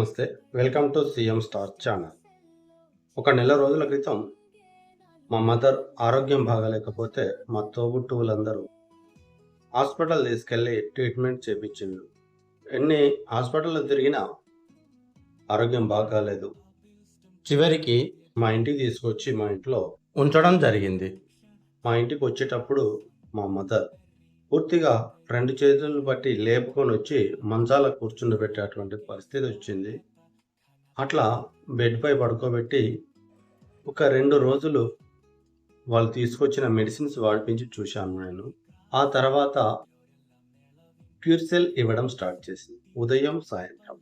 నమస్తే. Welcome to CM star channel ఒక నెల రోజుల క్రితం మా మదర్ ఆరోగ్యం బాగాలేకపోతే మా తోబుట్టువులందరూ హాస్పిటల్ తీసుకెళ్ళి ట్రీట్మెంట్ చేపించిండ్రు. ఎన్ని హాస్పిటల్లో తిరిగినా ఆరోగ్యం బాగాలేదు. చివరికి మా ఇంటికి తీసుకొచ్చి మా ఇంట్లో ఉంచడం జరిగింది. మా ఇంటికి వచ్చేటప్పుడు మా మదర్ పూర్తిగా రెండు చేతులను బట్టి లేపుకొని వచ్చి మంచాల కూర్చుండబెట్టేటువంటి పరిస్థితి వచ్చింది. అట్లా బెడ్పై పడుకోబెట్టి ఒక రెండు రోజులు వాళ్ళు తీసుకొచ్చిన మెడిసిన్స్ వాడిపించి చూశాను నేను. ఆ తర్వాత క్యూర్సెల్ ఇవ్వడం స్టార్ట్ చేసింది. ఉదయం సాయంత్రం.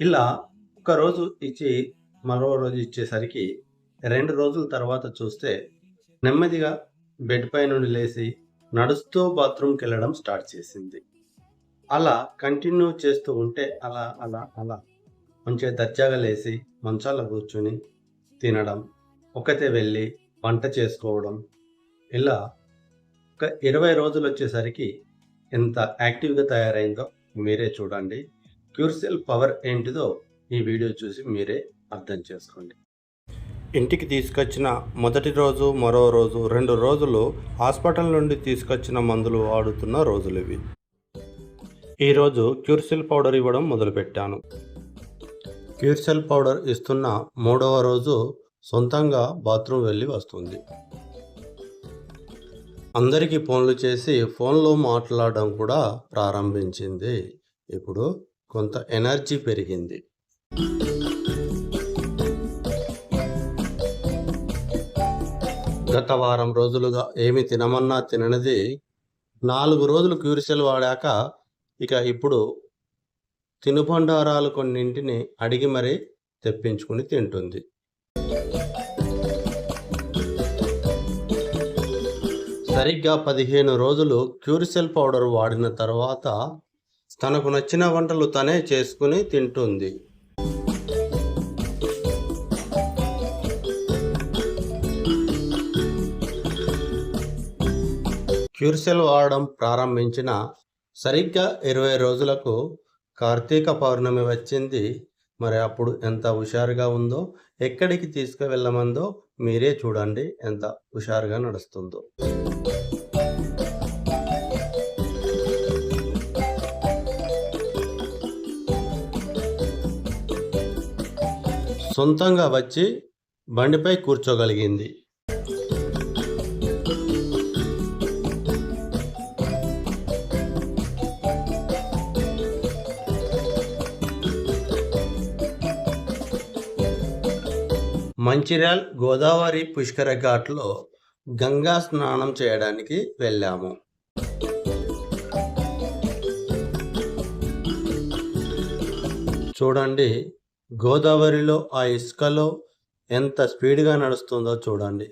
ఇలా ఒక రోజు ఇచ్చి మరో రోజు ఇచ్చేసరికి రెండు రోజుల తర్వాత చూస్తే నెమ్మదిగా బెడ్ పై నుండి లేచి నడుస్తూ బాత్రూమ్కి వెళ్ళడం స్టార్ట్ చేసింది. అలా కంటిన్యూ చేస్తూ ఉంటే అలా అలా అలా. మంచిగా దర్జాగా లేచి మంచాల కూర్చుని తినడం ఒకతే వెళ్ళి వంట చేసుకోవడం ఇలా ఒక ఇరవై రోజులు వచ్చేసరికి ఎంత యాక్టివ్గా తయారైందో మీరే చూడండి. క్యూర్సెల్ పవర్ ఏంటిదో ఈ వీడియో చూసి మీరే అర్థం చేసుకోండి. ఇంటికి తీసుకొచ్చిన మొదటి రోజు మరో రోజు రెండు రోజులు హాస్పిటల్ నుండి తీసుకొచ్చిన మందులు వాడుతున్న రోజులు ఇవి. ఈరోజు క్యూర్సెల్ పౌడర్ ఇవ్వడం మొదలుపెట్టాను. క్యూర్సెల్ పౌడర్ ఇస్తున్న మూడవ రోజు సొంతంగా బాత్రూమ్ వెళ్ళి వస్తుంది. అందరికీ ఫోన్లు చేసి ఫోన్లో మాట్లాడడం కూడా ప్రారంభించింది. ఇప్పుడు కొంత ఎనర్జీ పెరిగింది. గత వారం రోజులుగా ఏమి తినమన్నా తిననిది. నాలుగు రోజులు క్యూరిసెల్ వాడాక ఇక ఇప్పుడు తినుబండారాలు కొన్నింటిని అడిగి మరీ తెప్పించుకుని తింటుంది. సరిగ్గా పదిహేను రోజులు క్యూరిసెల్ పౌడర్ వాడిన తర్వాత తనకు నచ్చిన వంటలు తనే చేసుకుని తింటుంది. క్యూర్సెల్ వాడడం ప్రారంభించిన సరిగ్గా ఇరవై రోజులకు కార్తీక పౌర్ణమి వచ్చింది. మరి అప్పుడు ఎంత హుషారుగా ఉందో ఎక్కడికి తీసుకువెళ్ళమందో మీరే చూడండి ఎంత హుషారుగా నడుస్తుందో. సొంతంగా వచ్చి బండిపై కూర్చోగలిగింది. మంచిర్యాల్ గోదావరి పుష్కర ఘాట్లో గంగా స్నానం చేయడానికి వెళ్ళాము. చూడండి గోదావరిలో ఆ ఇసుకలో ఎంత స్పీడ్గా నడుస్తుందో చూడండి.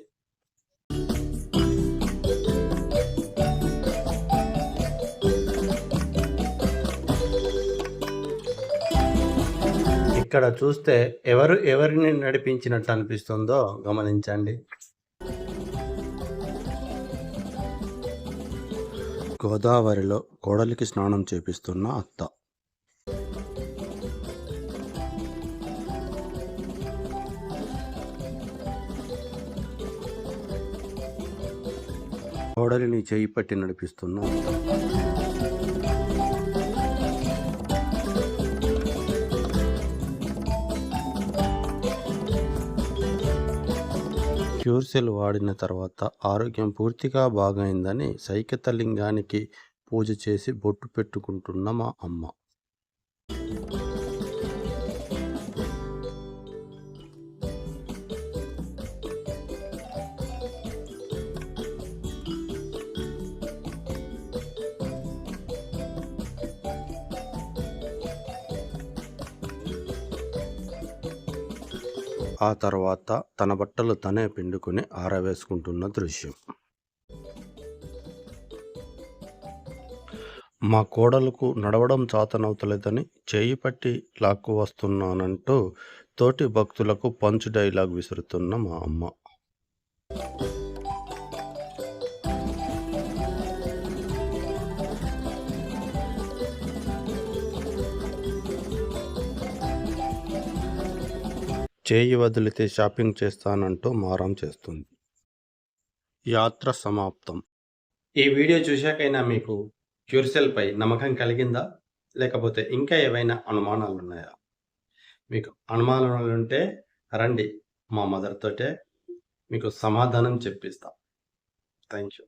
ఇక్కడ చూస్తే ఎవరు ఎవరిని నడిపించినట్టు అనిపిస్తుందో గమనించండి. గోదావరిలో కోడలికి స్నానం చేపిస్తున్న అత్త. కోడలిని చేయి పట్టి నడిపిస్తున్న అత్త. క్యూర్సెల్ వాడిన తర్వాత ఆరోగ్యం పూర్తిగా బాగైందని సైకతలింగానికి పూజ చేసి బొట్టు పెట్టుకుంటున్న మా అమ్మ. ఆ తర్వాత తన బట్టలు తనే పిండుకొని ఆరవేసుకుంటున్న దృశ్యం. మా కోడలకు నడవడం చాతనవుతలేదని చేయి పట్టి లాక్కు వస్తున్నానంటూ తోటి భక్తులకు పంచ్ డైలాగ్ విసురుతున్న మా అమ్మ. చేయి వదిలితే షాపింగ్ చేస్తానంటూ మారం చేస్తుంది. యాత్ర సమాప్తం. ఈ వీడియో చూశాకైనా మీకు క్యూర్సెల్పై నమ్మకం కలిగిందా? లేకపోతే ఇంకా ఏవైనా అనుమానాలు ఉన్నాయా మీకు అనుమానాలు ఉంటే రండి మా మదర్తోటే మీకు సమాధానం చెప్పిస్తాం. Thank you